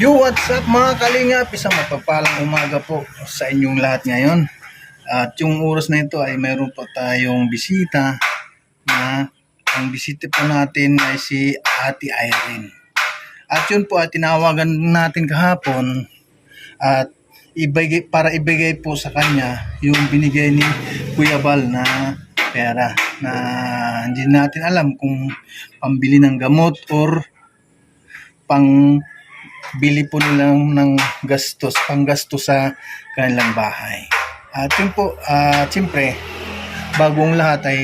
Yo, what's up mga kalingap? Isang mapagpalang umaga po sa inyong lahat ngayon. At yung oras na ito ay mayroon po tayong bisita na ang bisita po natin ay si Ate Irene. At yun po ay tinawagan natin kahapon at ibigay, para ibigay po sa kanya yung binigay ni Kuya Bal na pera na hindi natin alam kung pambili ng gamot or pang bili po nilang ng gastos, panggastos sa kanilang bahay. At yun po, at siyempre, bagong lahat ay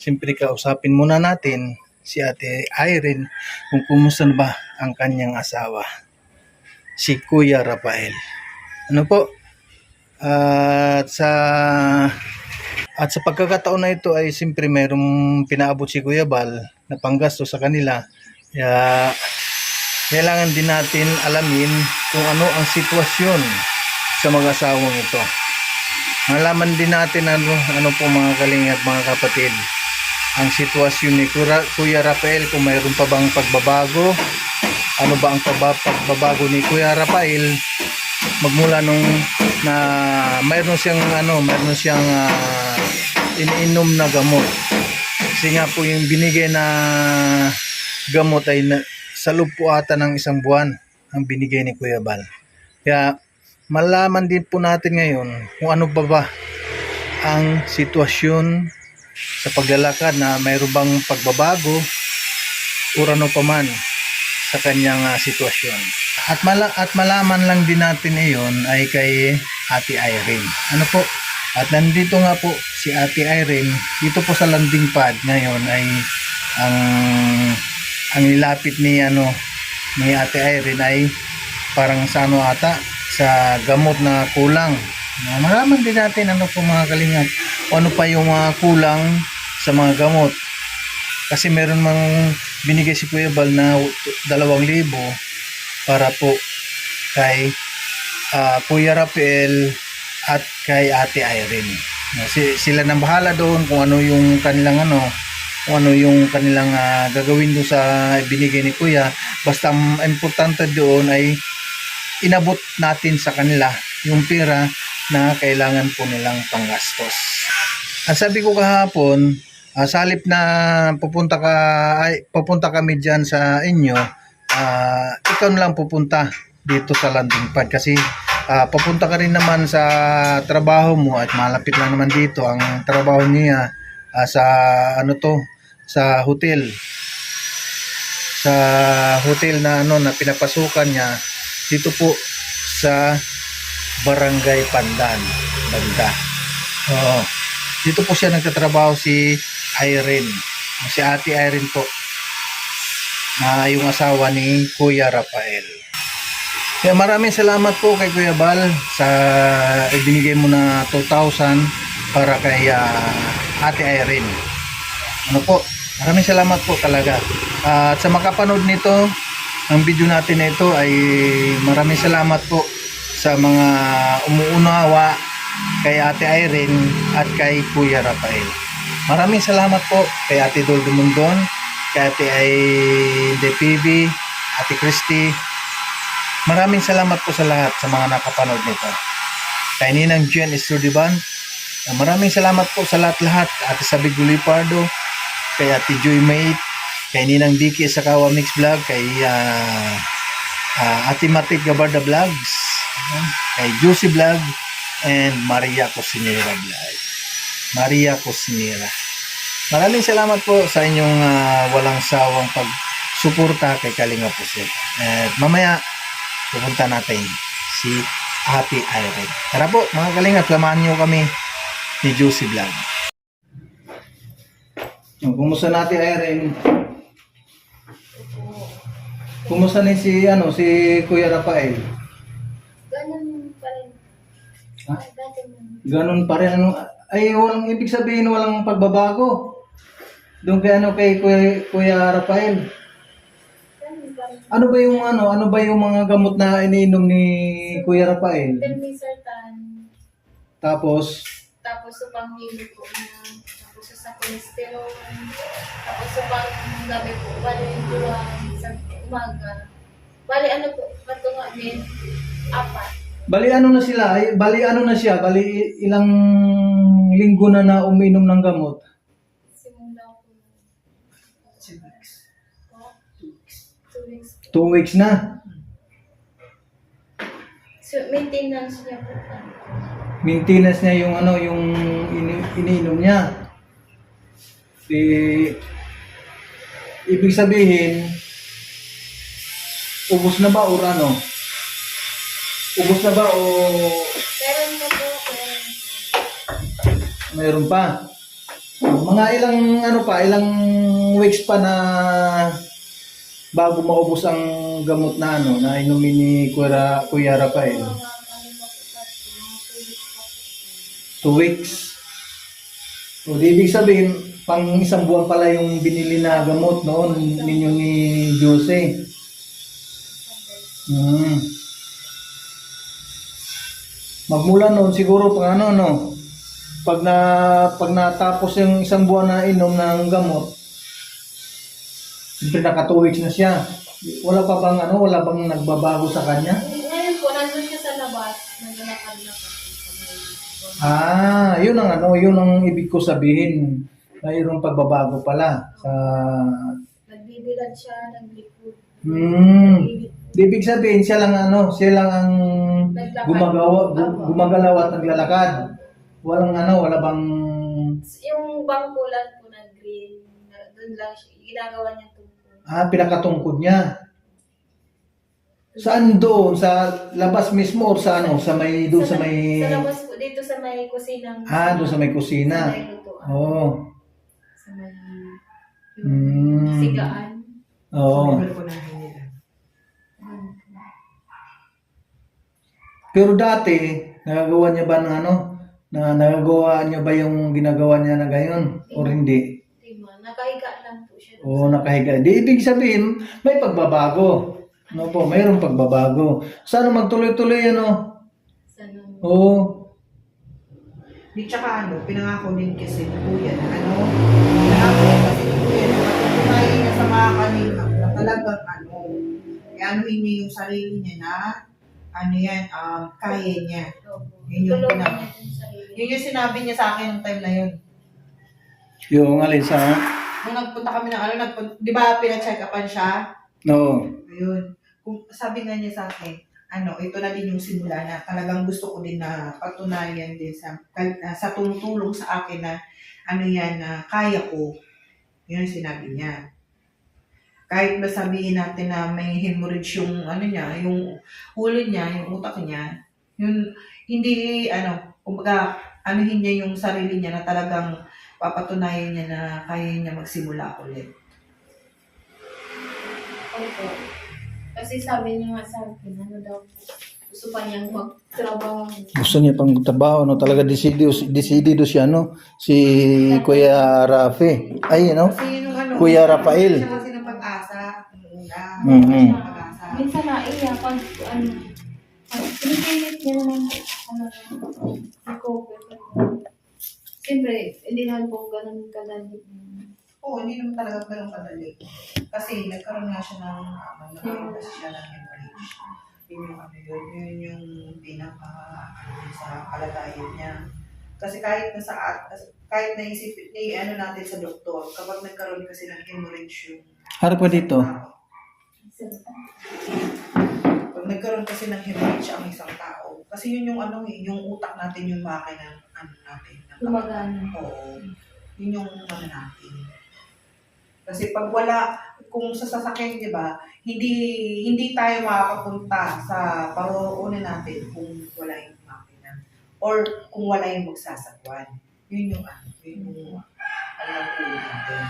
siyempre kausapin muna natin si Ate Irene kung kumusta na ba ang kanyang asawa, si Kuya Rafael. Ano po? At sa at sa pagkakataon na ito ay siyempre mayroong pinaabot si Kuya Bal na panggasto sa kanila. Kaya kailangan din natin alamin kung ano ang sitwasyon sa mga asawang ito. Malaman din natin ano, ano po mga kalingat mga kapatid. Ang sitwasyon ni Kuya, Kuya Rafael kung mayroon pa bang pagbabago. Ano ba ang pagba- pagbabago ni Kuya Rafael? Magmula nung na mayroon siyang ano mayroon siyang ah, iniinom na gamot. Kasi nga po yung binigay na gamot ay na, sa loob ata ng isang buwan ang binigay ni Kuya Bal. Kaya malaman din po natin ngayon kung ano ba ba ang sitwasyon sa paglalakad na mayroon bang pagbabago o ano pa man sa kanyang ah, sitwasyon. At, mala at malaman lang din natin iyon ay kay Ate Irene. Ano po? At nandito nga po si Ate Irene dito po sa landing pad ngayon ay ang ang nilapit ni ano ni Ate Irene ay parang sa ano ata sa gamot na kulang. Na malaman din natin ano po mga kalingap o ano pa yung mga kulang sa mga gamot. Kasi meron mang binigay si Kuya Bal na dalawang libo para po kay ah, Kuya Rafael at kay Ate Irene. Si, sila nang bahala doon kung ano yung kanilang ano kung ano yung kanilang ah, gagawin doon sa binigay ni Kuya. Basta importante doon ay inabot natin sa kanila yung pera na kailangan po nilang panggastos. Ang sabi ko kahapon, ah, sa halip na pupunta ka ay pupunta kami diyan sa inyo, ah, ikaw na lang pupunta dito sa landing pad kasi ah, papunta ka rin naman sa trabaho mo at malapit lang naman dito ang trabaho niya ah, sa ano to sa hotel. Sa hotel na ano na pinapasukan niya dito po sa Barangay Pandan banda. Oo. Dito po siya nagtatrabaho si Irene. Si Ate Irene po na yung asawa ni Kuya Rafael. Kaya maraming salamat po kay Kuya Bal sa ibinigay mo na 2,000 para kay ah, Ate Irene. Ano po maraming salamat po talaga at sa makapanood nito ang video natin na ito ay maraming salamat po sa mga umuunawa kay Ate Irene at kay Kuya Rafael. Maraming salamat po kay Ate Dol Dumundon, kay Ate Aide PV, Ate Christy. Maraming salamat po sa lahat sa mga nakapanood nito. Kay Ninang Jen Estudiban, maraming salamat po sa lahat-lahat. Ate Sabig Gulipardo, kay Ate Joy Mate, kay Ninang Vicky Sakawa Mix Vlog, kay ah, ah, Ate Matik Gabarda Vlogs, ah, kay Juicy Vlog, and Maria Cosinera Vlog. Maria Cosinera. Maraming salamat po sa inyong ah, walang sawang pagsuporta kay Kalinga Pusil. At mamaya, pupunta natin si Ate Irene. Tara po, mga Kalinga, samahan niyo kami ni Juicy Vlog. Kumusta natin Irene? Kumusta ni si ano si Kuya Rafael? Ganun pa rin. Ha? Ganun pa rin ano ay walang ibig sabihin walang pagbabago. Doon kay ano kay Kuya, Kuya Rafael. Ano ba yung ano ano ba yung mga gamot na iniinom ni Kuya Rafael? Tapos Tapos sa panghilo po na. Cholesterol. Tapos sa pang gabi po. Bali yung sa umaga. Bali, ano po, patunga din, apat. Bali ano na sila? Bali ano na siya? Bali ilang linggo na na uminom ng gamot? Simula ko. Two weeks. Two weeks. Two weeks na. So, maintenance niya po. Maintenance niya yung ano, yung ini- iniinom niya. Eh, ibig sabihin, ubos na ba or ano? Ubos na ba o Meron na po ako. mayroon pa? Mga ilang ano pa, ilang weeks pa na bago maubos ang gamot na ano, na inumin ni Kuya, Kuya Rafael. Ano two weeks pa po. Two weeks. O, di ibig sabihin, pang isang buwan pala yung binili na gamot noon ninyo ni Jose. Hmm. Magmula noon siguro pag ano no. Pag na pag natapos yung isang buwan na inom ng gamot, siyempre naka two weeks na siya. Wala pa bang ano, wala bang nagbabago sa kanya? Ngayon po, nandun siya sa labas. Naglalakad na po. Ah, yun ang ano, yun ang ibig ko sabihin. Mayroong pagbabago pala sa Nagbibilad siya, naglikod. Hmm. Ibig sabihin siya lang ano, siya lang ang Naglakad. gumagawa, gu- gumagalaw at naglalakad. Walang ano, wala bang Yung bangkulan po na green, na, doon lang siya, ginagawa niya tungkol. ah, pinakatungkod niya. Saan doon? Sa labas mismo o sa ano? Sa may, doon sa may... Sa labas po, dito sa may kusinang. Ah, doon sa may Sa kusina. may lutuan. Oo. Sa may... Hmm. Sigaan. Oo. Sabi ko na nila. Pero dati, nagagawa niya ba ng ano? Na nagagawa niya ba yung ginagawa niya na gayon? O hindi? Diba? Nakahiga lang po siya. O nakahiga. Di ibig sabihin, may pagbabago. No po, mayroong pagbabago. Sana magtuloy-tuloy ano? Sa nung... Oo. Di tsaka ano, pinangako din kasi ni Kuya na ano, pinangako kasi ni Kuya na matutunayan niya sa mga kalingap na talagang ano, ianuhin niya yung sarili niya na ano yan, um, kaya niya. Yun yung sarili. Yun yung sinabi niya sa akin ng time na yun. Yung alin sa... Nung nagpunta kami ng ano, nagpunta, di ba pina-check upan siya? No. Ayun. Kung sabi nga niya sa akin, ano, ito na din yung simula na talagang gusto ko din na patunayan din sa, na sa tumutulong sa akin na ano yan, na kaya ko. Yun sinabi niya. Kahit ba sabihin natin na may hemorrhage yung ano niya, yung ulo niya, yung utak niya, yun, hindi, ano, kumbaga, anuhin niya yung sarili niya na talagang papatunayan niya na kaya niya magsimula ulit. Opo. Kasi sabi niya nga sa akin, ano daw, gusto pa niyang magtrabaho. Gusto niya pang trabaho, no? Talaga decidido, decidido siya, no? Si Kuya Rafi. Ay, no? Kasi yung ano, Kuya Rafael. Siya kasi ng pag-asa. Siya ng pag-asa. Minsan na iya, pag ano, pag pinipilit niya naman, ano, i-cover. Siyempre, hindi naman po ganun kadali. Oo, hindi naman talaga ganun kadali. Kasi nagkaroon nga siya ng, ano, nagkaroon kasi siya ng hemorrhage. Yun yung ano yun, yun yung pinaka, ano, sa kalagayan niya. Kasi kahit na sa, kahit naisip, ni ano natin sa doktor, kapag nagkaroon kasi ng hemorrhage yung Harap ka dito. Pag nagkaroon kasi ng hemorrhage ang isang tao, kasi yun yung ano eh, yung utak natin yung makina ano natin. Gumagana. Oo. Yun yung ano natin. Kasi pag wala, kung sa sasakyan, di ba, hindi hindi tayo makakapunta sa paroonan natin kung wala yung makina. Or kung wala yung magsasakwan. Yun yung ano, yun yung alam po natin.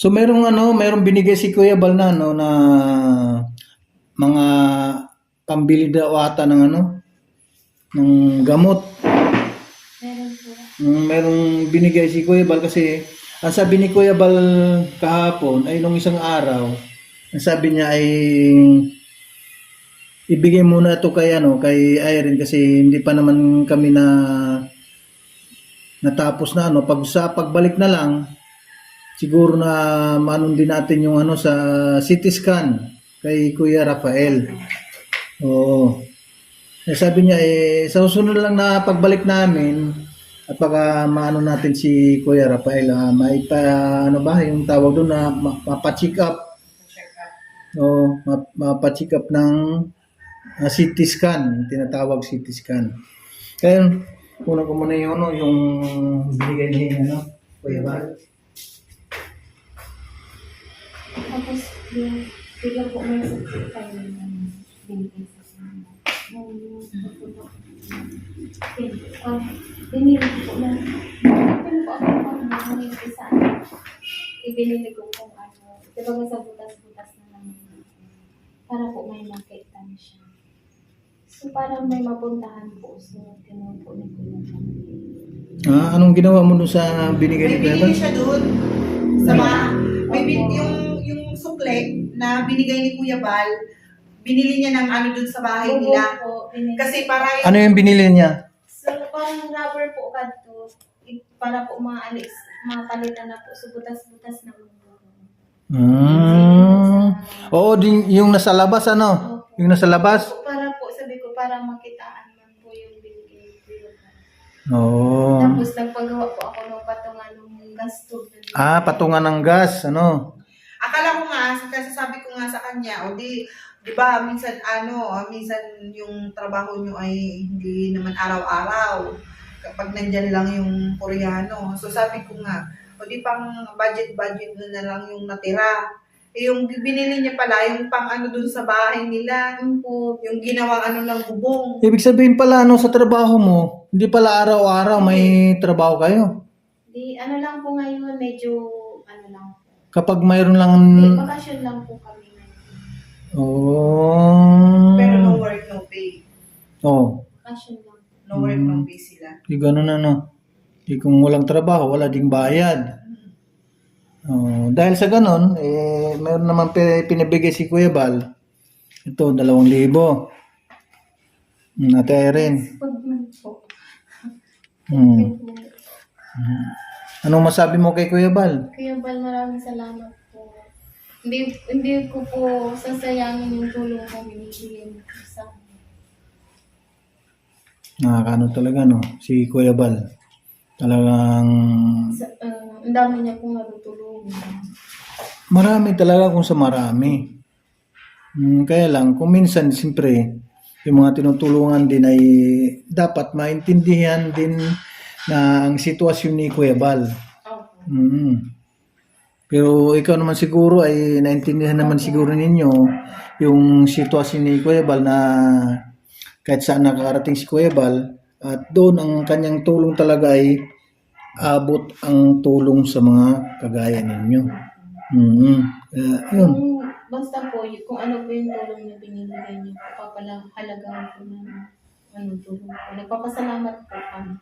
So, merong ano, merong binigay si Kuya Balnano na mga pambili daw ata ng ano, ng gamot. Mm, merong binigay si Kuya Bal kasi ang sabi ni Kuya Bal kahapon ay nung isang araw, ang sabi niya ay ibigay muna ito kay ano, kay Irene kasi hindi pa naman kami na natapos na ano, pag sa pagbalik na lang siguro na manon din natin yung ano sa CT scan kay Kuya Rafael. Oo. Eh, sabi niya eh sa susunod lang na pagbalik namin at baka maano natin si Kuya Rafael ah, may pa, ano ba yung tawag doon na ma- mapa-check up o ma- mapa-check up ng ah, CT scan, tinatawag CT scan. Kaya una ko muna yung ano, yung binigay ni ano, Kuya ba? Tapos, yung bigla po may sakit tayo ng binigay sa ko. Ah, binili ko na. Ano po ako pang mga isa. Ibinili ko kung ano. Diba sa butas-butas na lang. Para po may makita na siya. So, parang may mapuntahan po. So, kinukunin ko yung family. Ah, anong ginawa mo doon sa binigay ni May Kuya binili siya doon. Sa mga, may bin, yung, yung sukle na binigay ni Kuya Bal, binili niya ng ano doon sa bahay nila. po, binili. Kasi para Ano yung binili niya? So, parang rubber po kadto. Para po maalis, mapalitan na po. So, butas-butas na ulo. Hmm. Oo, din, yung nasa labas ano? Yung nasa labas? Para po, sabi ko, para makitaan man po yung binigay ko. Oo. Tapos, nagpagawa po ako ng patungan ng gas tube. Ah, patungan ng gas, ano? Akala ko nga, kasi sabi ko nga sa kanya, o di, di ba, minsan ano, ah, minsan yung trabaho nyo ay hindi naman araw-araw. Kapag nandyan lang yung Koreano. So sabi ko nga, o di pang budget-budget na na lang yung natira. Eh, yung binili niya pala, yung pang ano dun sa bahay nila, Yung po, yung ginawang ano ng bubong. Ibig sabihin pala, ano, sa trabaho mo, hindi pala araw-araw may trabaho kayo. di, ano lang po ngayon, medyo, ano lang po. Kapag mayroon lang... Di, bakasyon lang po kami. Oh. Pero no work, no pay. Oh. Bakasyon lang. No work, no pay sila. Di ganun ano. Di kung walang trabaho, wala ding bayad. Oh, dahil sa ganun, eh, mayroon naman pi- pinabigay si Kuya Bal. Ito, dalawang libo. Hmm, Ate Erin. Pag man po. Hmm. Anong masabi mo kay Kuya Bal? Kuya Bal, maraming salamat. Hindi, hindi ko po sasayangin yung tulong mo binibigay mo po sa akin. Nakakano talaga, no? Si Kuya Bal. Talagang Sa, ah, ang dami niya pong natutulungan. marami talaga kung sa marami. Hmm, kaya lang, kung minsan, siyempre, yung mga tinutulungan din ay dapat maintindihan din na ang sitwasyon ni Kuya Bal. Opo. Mm. Pero ikaw naman siguro ay naintindihan naman siguro ninyo yung sitwasyon ni Kuya Bal na kahit saan nakarating si Kuya Bal at doon ang kanyang tulong talaga ay abot ang tulong sa mga kagaya ninyo. Mm. Kaya, yun. Basta po, kung ano po yung tulong niya binibigay niyo, papalahalagaan po na ano tulong po. Nagpapasalamat po kami.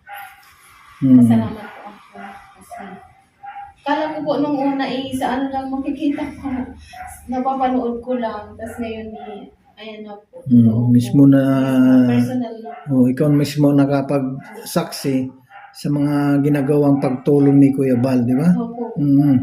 Mm. Pasalamat po ako kasi kala ko po nung una eh, sa ano lang makikita ko. Napapanood ko lang. Tapos ngayon eh, ayan na po. Mm, mismo na- Personal lang. Oh, ikaw mismo nakapagsaksi sa mga ginagawang pagtulong ni Kuya Bal, di ba? Opo. Mm.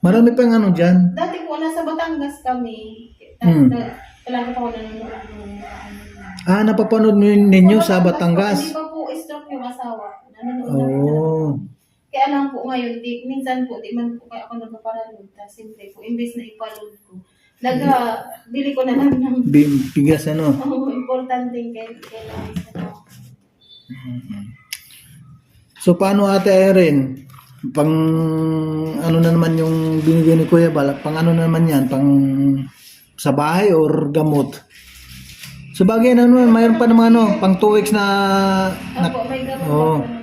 Marami pang ano dyan. Dati po, nasa Batangas kami. Tapos na, talaga po ako nanonood ng ano. Ah, napapanood nin- ninyo sa Batangas? Hindi pa po stroke yung asawa. Nanonood Oh. talaga. Kaya lang po ngayon, di, minsan po, di man po kaya ako nagpaparaload. Tapos siyempre po, imbes na ipaload ko, naga, bili ko na lang ng Bi- bigas ano. oh, importante kay kailangan sa So paano ate Erin? Pang ano na naman yung binigay ni Kuya Bal? Pang ano na naman yan? Pang sa bahay or gamot? Sa bagay na naman, mayroon pa naman ano, pang 2 weeks na... na Opo, may gamot Oo.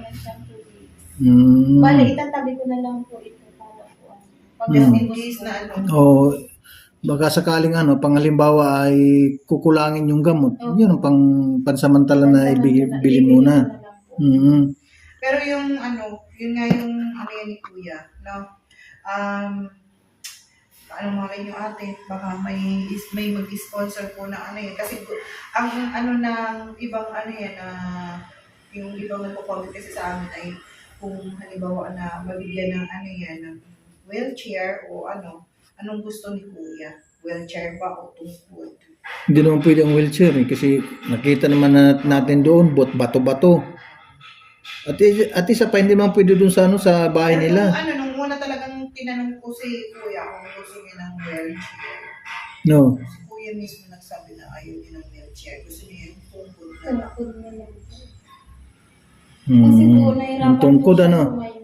Hmm. Bale, itatabi ko na lang po ito para po. Pag Hmm. In case na ano, O baka sakaling ano, pang halimbawa ay kukulangin yung gamot. Oo. Yun ang pang pansamantala na bilhin muna. Mm. Pero yung ano, yun nga yung ano yan ni Kuya, no? Um, ano mga rin yung ate, baka may is, may mag-sponsor po na ano yun. Kasi ang ano ng ibang ano yan, na yung ibang nagpo-comment kasi sa amin ay kung halimbawa na mabigyan ng ano yan, ng wheelchair o ano? Anong gusto ni Kuya? Wheelchair ba o tungkod? Hindi naman pwede ang wheelchair eh, kasi nakita naman na- natin doon, bot bato-bato. At, at isa pa, hindi naman pwede doon sa, ano, sa bahay Pero nila. nung ano, nung una talagang tinanong ko si Kuya kung gusto niya ng wheelchair. No. Si Kuya mismo nagsabi na ayaw niya ng wheelchair. Gusto niya yung tungkod na lang. Kasi po, Hmm. nahirapan Ang tungkod po siya ano? tumayo.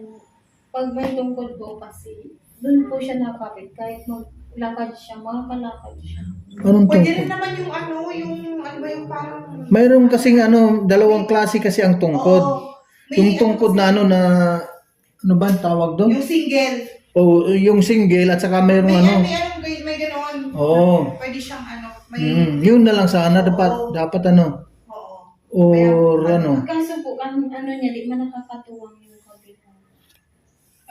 Pag may tungkod po kasi, doon po siya nakapit. Kahit maglakad siya, makakalakad siya. Anong Pwede tungkod? rin naman yung ano, yung ano ba yung parang... Mayroon kasing ano, dalawang klase kasi ang tungkod. Oo. May Yung tungkod na ano na, ano ba ang tawag doon? Yung single. O yung single at saka mayroong May, ano. may, ano, may, may ganoon. Oo. Pwede siyang ano, may... Mm, yun na lang sana dapat dapat ano. Or Kaya, ano. Kaso po, ano, ano niya, di man nakakatuwang yung kabila.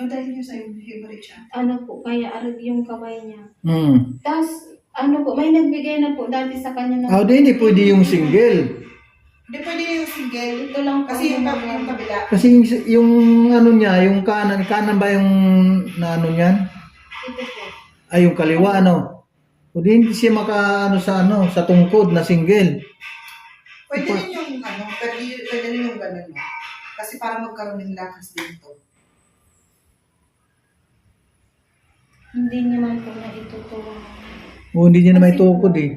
Ang dahil niyo sa favorite siya. Ano po, kaya arag yung kamay niya. Mm. Tapos, ano po, may nagbigay na po dati sa kanya ng... Ah, di, hindi pwede yung single. Hindi pwede yung single. Ito lang po. Kasi yung, kab- yung kabila. Kasi yung, yung ano niya, yung kanan, kanan ba yung na ano niyan? Ito po. Ay, yung kaliwa, ano? O di, hindi siya maka, ano, sa, ano, sa tungkod na single. Pwede rin yung ano, pwede, pwede rin yung ganun. no? Kasi para magkaroon ng lakas dito. Hindi niya man po na itutuwa. O, hindi niya na may tukod eh.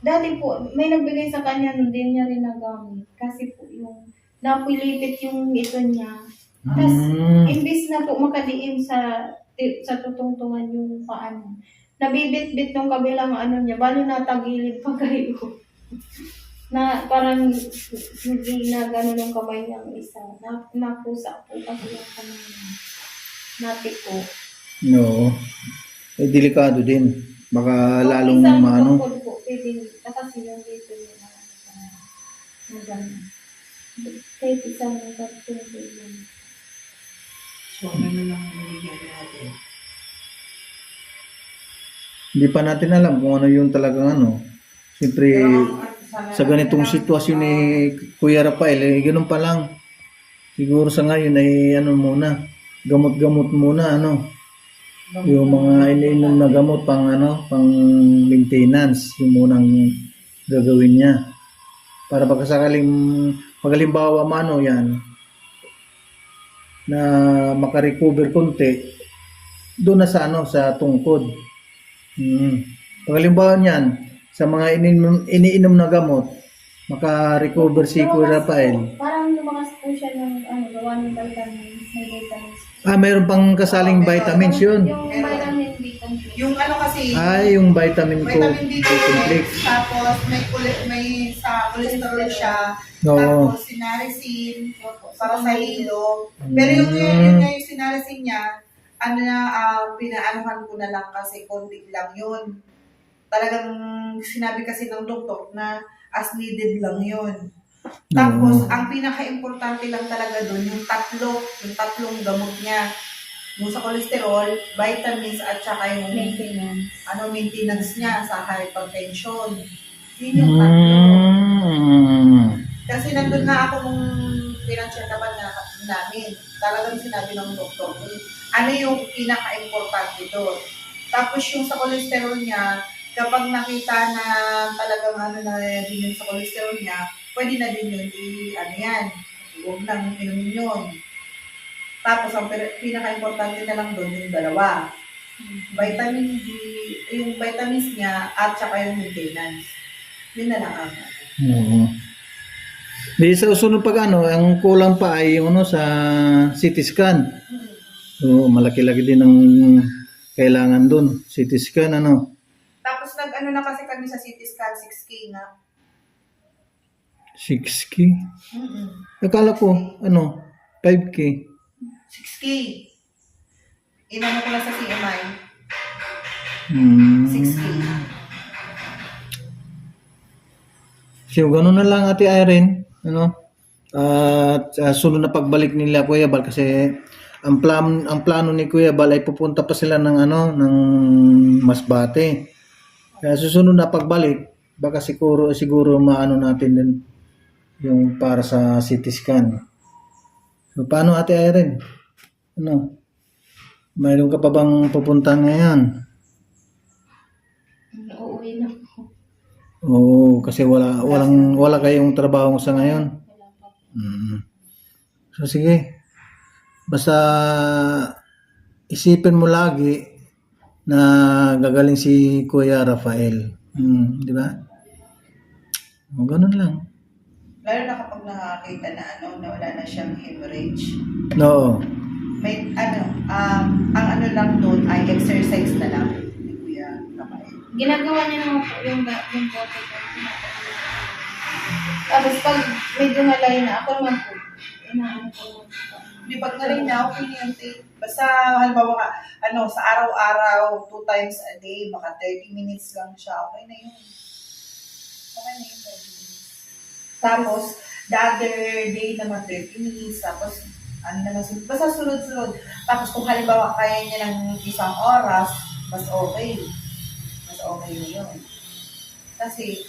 Dati po, may nagbigay sa kanya, hindi niya rin nagamit. Kasi po yung napilipit yung ito niya. Tapos, Mm. imbis na po makadiin sa sa tutungtungan yung paano. Nabibit-bit ng kabilang ano niya, bali natagilid pa kayo. na parang hindi na gano'n yung kamay niyang isa. Na, napusa po kasi yung kamay niya. Natik po. No. Eh, delikado din. Baka lalong Isang maano. tungkol po, pwede kasi yung dito yung magano. Kahit isang tungkol yun. So, ano lang nilagyan natin. Hindi pa natin alam kung ano yung talagang ano. Siyempre, sa ganitong sitwasyon ni Kuya Rafael, eh, ganun pa lang. Siguro sa ngayon ay ano muna, gamot-gamot muna ano. Yung mga iniinom na gamot pang ano, pang maintenance, yung munang gagawin niya. Para pagka sakaling pagalimbawa mano yan, na makarecover konti, doon na sa ano, sa tungkod. Hmm. Pagalimbawa niyan, sa mga iniinom, iniinom na gamot, makarecover si Kuya Rafael. Parang lumakas po siya ng ano, gawa ng vitamins, may vitamins. Ah, mayroon pang kasaling vitamins yun. Yung vitamin B complex. Yung ano kasi, Ay, yung vitamin ko. vitamin D complex. tapos may, kuli- may sa cholesterol siya, Oo. tapos sinarisin, para sa hilo. Pero yung, yun, yun nga yung sinarisin niya, ano na, ah, pinaanuhan ko na lang kasi konti lang yun. Talagang sinabi kasi ng doktor na as needed lang yun. Tapos, ang pinaka-importante lang talaga doon, yung tatlo, yung tatlong gamot niya. Yung sa cholesterol, vitamins, at saka yung Maintenance. ano, maintenance niya sa hypertension. Yun yung tatlo. Mm. Kasi nandun na ako nung financial naman na namin. Talagang sinabi ng doktor ano yung pinaka-importante doon. Tapos yung sa cholesterol niya, kapag nakita na talagang ano na din yun sa cholesterol niya, pwede na din yun, i, ano yan, huwag nang inumin yun. Tapos ang pin- pinaka-importante na lang doon yung dalawa. Vitamin D, yung vitamins niya at saka yung maintenance. Yun na lang ang. Oo. Di sa susunod pag ano, ang kulang pa ay yung ano sa CT scan. So, malaki-laki din ang kailangan dun. CT scan ano. Nag-ano na kasi kami sa CT scan, 6K na. 6K. Mm-mm. Akala ko, ano, 5K. 6K. Inano ko na sa CMI, Hmm. 6K. So, ganun na lang Ate Irene, ano? At ah, sunod na pagbalik nila Kuya Bal kasi ang plan ang plano ni Kuya Bal ay pupunta pa sila ng ano ng Masbate. Kaya susunod na pagbalik baka siguro siguro maano natin din yung para sa CT scan. So, paano Ate Irene? Ano? Mayroon ka pa bang pupuntahan ngayon? Uuwi na po. Oo, kasi wala walang wala kayong trabaho sa ngayon. Wala pa. Mm. So sige. Basta isipin mo lagi na gagaling si Kuya Rafael. Mm, di ba? O, ganun lang. Lalo na kapag nakakita na ano, na wala na siyang hemorrhage. No. May ano, um, ang ano lang doon ay exercise na lang. ni Kuya Rafael. Ginagawa niya naman po yung, yung bote ko. Tapos pag medyo malay na, ako naman po, inaano ko. Di pag na, okay na yun. te. Basta, halimbawa ka, ano, sa araw-araw, two times a day, baka 30 minutes lang siya, okay na yun. Okay na yun, 30 minutes. Tapos, the other day naman 30 minutes, tapos, ano naman, sunod. basta sunod-sunod. Tapos, kung halimbawa kaya niya ng isang oras, mas okay. Mas okay na yun. Kasi,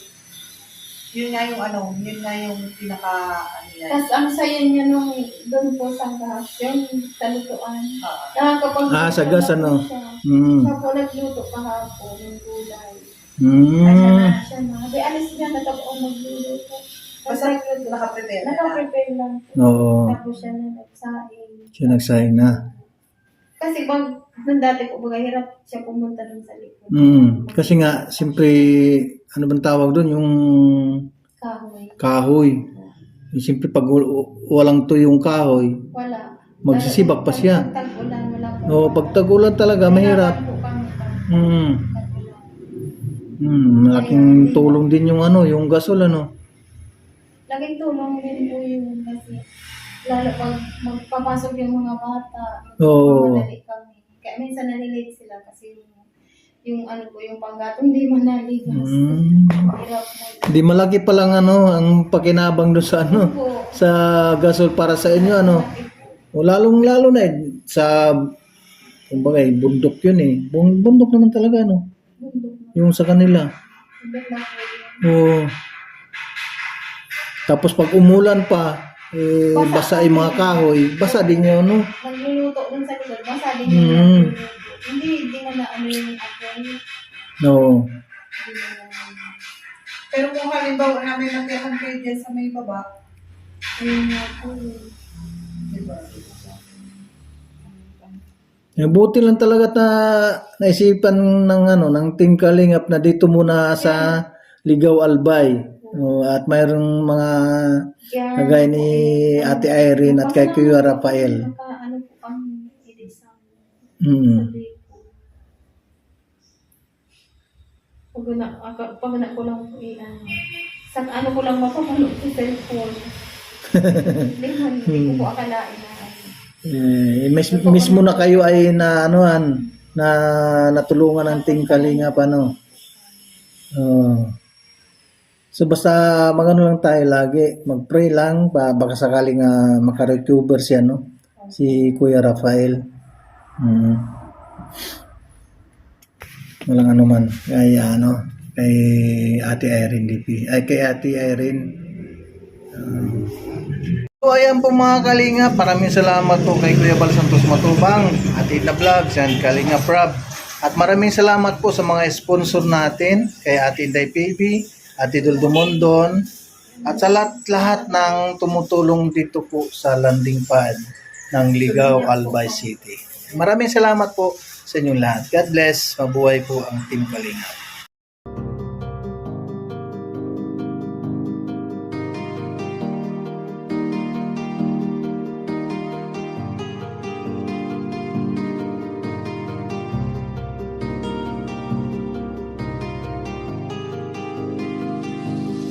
yun nga yung ano, yun nga yung pinaka, ano yan. Tapos ang saya niya nung doon po sa gas, yung talutuan. Ah, Nakakapag- Ah, sa gas, ano? Siya. Mm. Siya po nagluto kahapon ng gulay. Mm. Siya na, siya na. Di alis niya, natapos magluluto. Tapos Basta nagluto. naka-prepare na. Naka-prepare lang po. Oo. Tapos siya na nagsaing. Siya nagsayang na. Kasi pag nung dati ko baga hirap siya pumunta dun sa likod. Mm. Kasi nga, siyempre, ano bang tawag doon? Yung Kahoy. kahoy. Eh, Siyempre, pag walang tuyong kahoy, Wala. Magsisibak pa siya. Pag tag-ulan, wala po. o pag tagulan talaga, mahirap. Kailangan po kami pag Mm. tag-ulan. Mm, malaking tulong din yung ano, yung gasol ano. Laging tulong din po yun kasi lalo pag magpapasok yung mga bata, Oo. madali kami. Kaya minsan nalilate sila kasi yung, ano po, yung panggatong hindi mo naligas. Mm. Hirap mo. Di malaki pa lang ano, ang pakinabang doon sa ano, Po. sa gasol para sa inyo ano. O lalong lalo na eh, sa kumbaga eh, bundok yun eh. Bun- Bundok naman talaga ano, Bundok na. yung sa kanila. Bundok na po yun. Oo. Tapos pag umulan pa, eh, basa yung mga kahoy, basa din yung ano. Nagluluto dun sa likod, basa din Mm. yung nagluluto. Hindi, hindi na na ano yung apoy. No. Na na- Pero kung halimbawa namin natirahan kayo dyan sa may baba, Ayun nga po. eh. di ba? Eh, buti lang talaga na naisipan ng ano ng Team Kalingap na dito muna sa Ligaw Albay. O, at mayroong mga kagaya ni Ate Irene at kay Kuya Rafael. Ano. Mm. Sabi ko. Pag na, pag na ko lang po i-ano. Sa ano ko lang mapapalo sa cellphone. Hindi ko akalain na ano. Eh, mis, mismo na kayo ay na anuhan na natulungan ng Team Kalingap ano. Oh. So basta magano lang tayo lagi, mag-pray lang ba baka sakaling uh, makarecover siya no si Kuya Rafael. Mm. Walang ano man kay ano kay Ate Irene DP. Ay kay Ate Irene. So ayan po mga Kalinga, maraming salamat po kay Kuya Bal Santos Matubang, Ate Ina Vlogs, and Kalinga Prab. At maraming salamat po sa mga sponsor natin, kay Ate Inday PB, Ate Duldo Mondon, at sa lahat-lahat ng tumutulong dito po sa landing pad ng Ligaw, Albay City. Maraming salamat po sa inyong lahat. God bless. Mabuhay po ang Team Kalinga.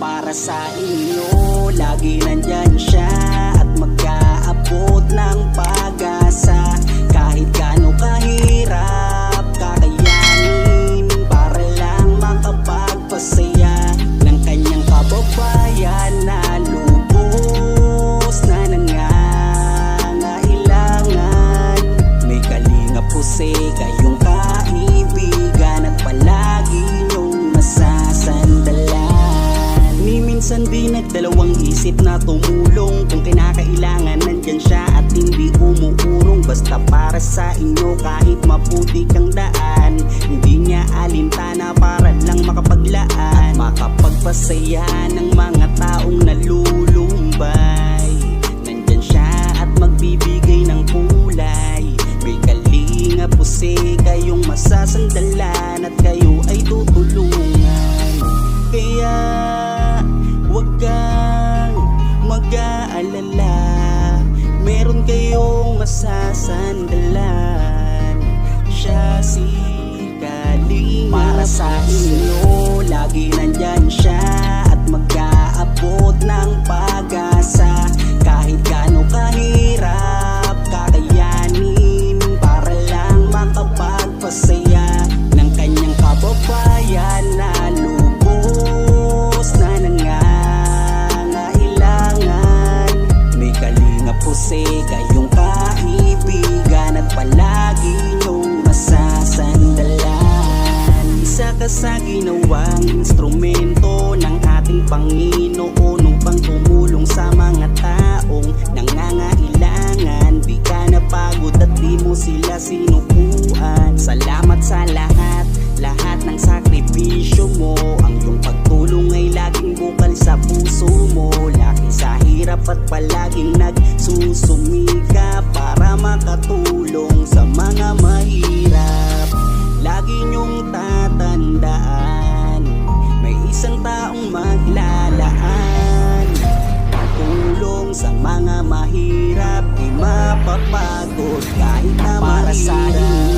Para sa inyo, lagi nandyan siya sa inyo kahit maputik ang daan. Hindi niya alintana para lang makapaglaan. At makapagpasaya ng mga taong nalulumbay Nandyan siya at magbibigay ng kulay. May kalinga puse kayong masasandalan At kayo ay tutulungan. Kaya Huwag kang mag-aalala. Meron kayong masasandalan. Siya si Kalinga. Para sa inyo, lagi nandyan siya At mag-aabot ng pag-asa. Kahit gaano kahirap kakayanin Para lang makapagpasaya Ng kanyang kababayan mapapagod kahit na Para sa inyo